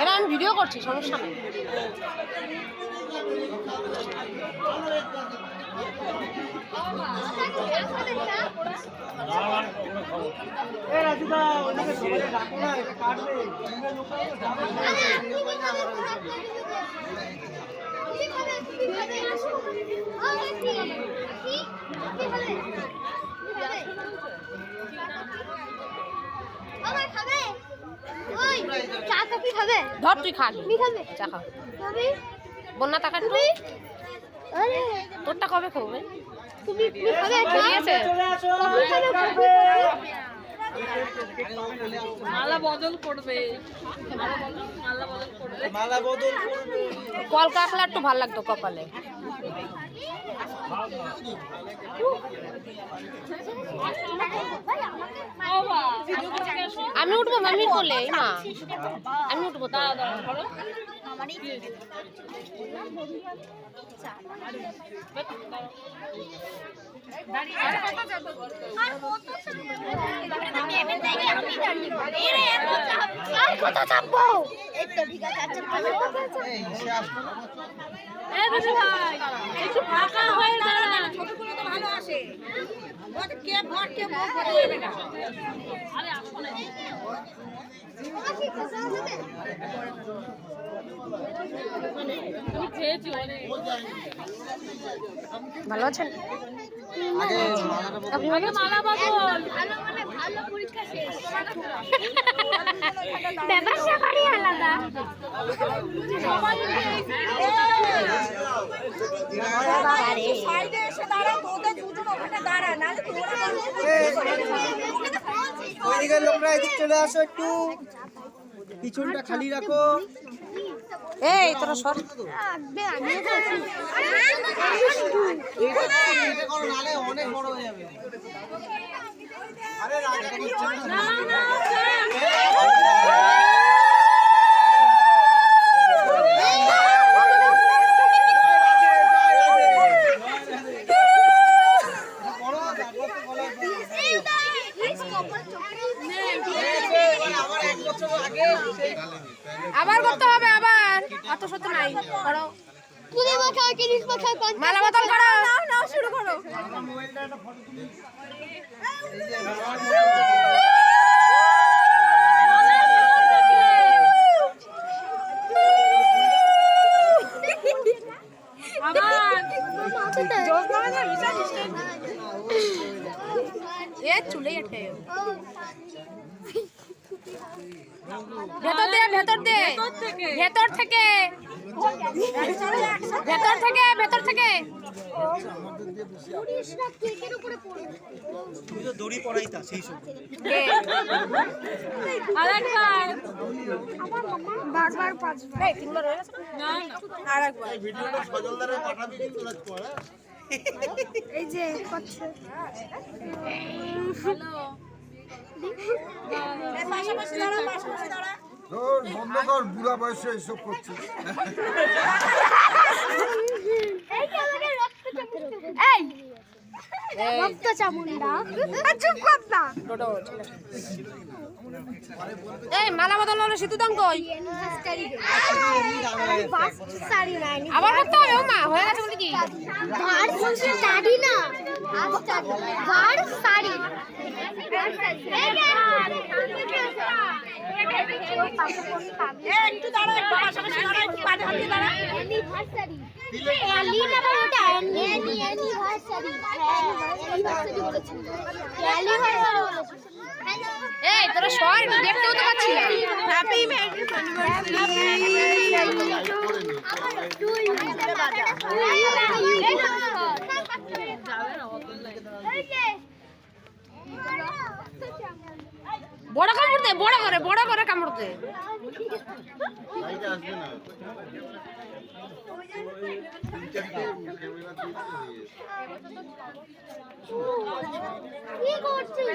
এটা আমি ভিডিও করছি সমস্যা নেই। চা কফি খাবে? ধর তুই খা। তুমি খাবে? চা খাও খাবে? বন্যা তুমি? আরে। তোরটা কবে খাবে তুমি তুমি খাবে? চা বেরিয়েছে চলে খাবে? মালা বদল করবে। মালা বদল করবে। মালা বদল করবে। কল কাকলা একটু ভালো লাগতো কপালে। আমি উঠবো মামি কোলে এই মা। আমি উঠবো দিদি ফাঁকা হয়ে না তুমি খেয়েছি অনেক ভালো আছেন? ভালো মানে আলাদা। ওইদিকে লোকরা এদিক চলে আসো একটু। পিছনটা খালি রাখো। এই তোরা সর। আবার করতে হবে অত সত্য নাই। করো। পুরি মাখাও কিরিশ মাখাও কোন মালা বদল করো। নাও নাও শুরু করো। এ চুলেই আটকে গেল। ভেতর দে ভেতর দে। ভেতর থেকে। ভেতর থেকে ভেতর থেকে। পুরিশ না কেকের উপরে পড়ে তুমি তো দড়ি পড়াইতা সেই সময় বারবার পাঁচবার না? আরেকবার। ভিডিওটা সজলদারে পাঠাবি কিন্তু এই যে করছে পাশাপাশি দাঁড়া পাশাপাশি দাঁড়া তোর বন্ধ কর বুড়া বয়সে এইসব করছিস। এই রক্ত চামুন্ডা এই রক্ত চামুন্ডা চুপ কর না। এই মালা বদল হলো সিদ্ধুদান কই? আবার করতে হবে ও মা হয়ে গেছে বলে কি? শাড়ি না। শাড়ি। একটু দাঁড়া একটু পাশাপাশি দাঁড়া একটু পাশে হাতে দাঁড়া অ্যানিভার্সারি অ্যালি না ওটা অ্যানি অ্যানি অ্যানিভার্সারি অ্যানিভার্সারি বলেছি অ্যানিভার্সারি বলেছি এই তোরা সর দেখতেও তো পাচ্ছি না। হ্যাপি বড় কামড় দে বড় করে বড় করে কামড়তে কি করছিস?